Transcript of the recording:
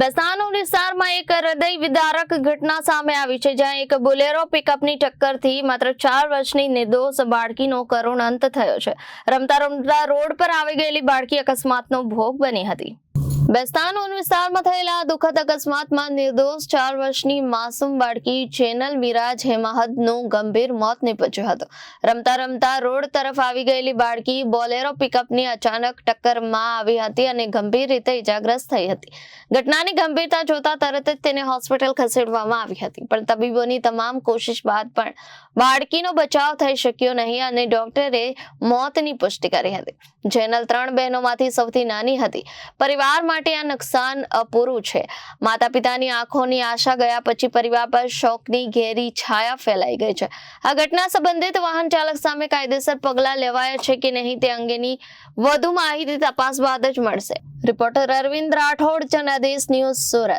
બેસાણો વિસ્તારમાં એક હૃદય વિદારક ઘટના સામે આવી છે, જ્યાં એક બોલેરો પિકઅપની ટક્કરથી માત્ર ચાર વર્ષની નિર્દોષ બાળકીનો કરુણ અંત થયો છે. રમતા રમતા રોડ પર આવી ગયેલી બાળકી અકસ્માતનો ભોગ બની હતી. બેસ્તાન વિસ્તારમાં થયેલા દુઃખદ અકસ્માતમાં નિર્દોષ ચાર વર્ષની માસૂમ બાળકી ચેનલ મિરાજ હેમાહદનું ગંભીર મોત નીપજ્યું હતું. રમતા રમતા રોડ તરફ આવી ગયેલી બાળકી બોલેરો પિકઅપની અચાનક ટક્કરમાં આવી હતી અને ગંભીર રીતે ઇજાગ્રસ્ત થઈ હતી. ઘટનાની ગંભીરતા જોતા તરત જ તેને હોસ્પિટલ ખસેડવામાં આવી હતી, પણ તબીબોની તમામ કોશિશ બાદ પણ બાળકીનો બચાવ થઈ શક્યો નહીં અને ડોક્ટરે મોતની પુષ્ટિ કરી હતી. જેનલ ત્રણ બહેનોમાંથી સૌથી નાની હતી. પરિવાર માટે આ નુકસાન અપૂરું છે. માતા પિતાની આંખોની આશા ગયા પછી પરિવાર પર શોકની ઘેરી છાયા ફેલાઈ ગઈ છે. આ ઘટના સંબંધિત વાહન ચાલક સામે કાયદેસર પગલાં લેવાયા છે કે નહીં તે અંગેની વધુ માહિતી તપાસ બાદ જ મળશે. Reporter Arvind Rathod, Janadesh News Surat.